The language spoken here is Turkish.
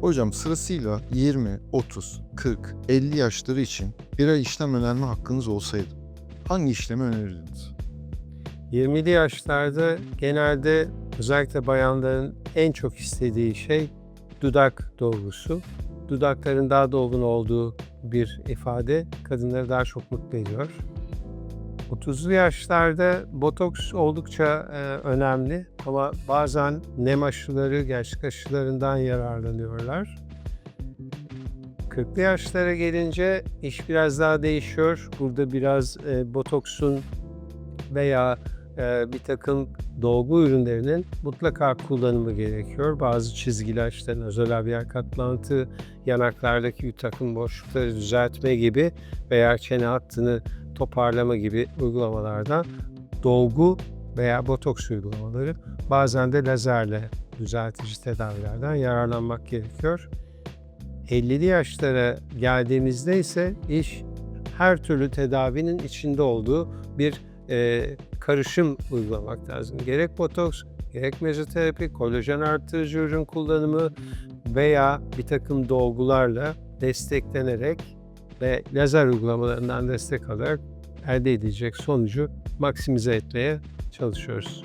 Hocam sırasıyla 20, 30, 40, 50 yaşları için bir ay işlem önerme hakkınız olsaydı hangi işlemi önerirdiniz? 20'li yaşlarda genelde özellikle bayanların en çok istediği şey dudak dolgusu. Dudakların daha dolgun olduğu bir ifade kadınları daha çok mutlu ediyor. 30'lu yaşlarda botoks oldukça e, önemli ama bazen nem aşıları, gerçek aşılarından yararlanıyorlar. 40'lı yaşlara gelince iş biraz daha değişiyor. Burada biraz e, botoksun veya e, bir takım dolgu ürünlerinin mutlaka kullanımı gerekiyor. Bazı çizgi ilaçların özel katlantı, yanaklardaki bir takım boşlukları düzeltme gibi veya çene hattını toparlama gibi uygulamalardan dolgu veya botoks uygulamaları bazen de lazerle düzeltici tedavilerden yararlanmak gerekiyor. 50'li yaşlara geldiğimizde ise iş her türlü tedavinin içinde olduğu bir e, karışım uygulamak lazım. Gerek botoks, gerek mezoterapi, kolajen artırıcı ürün kullanımı veya bir takım dolgularla desteklenerek ve lazer uygulamalarından destek alarak elde edilecek sonucu maksimize etmeye çalışıyoruz.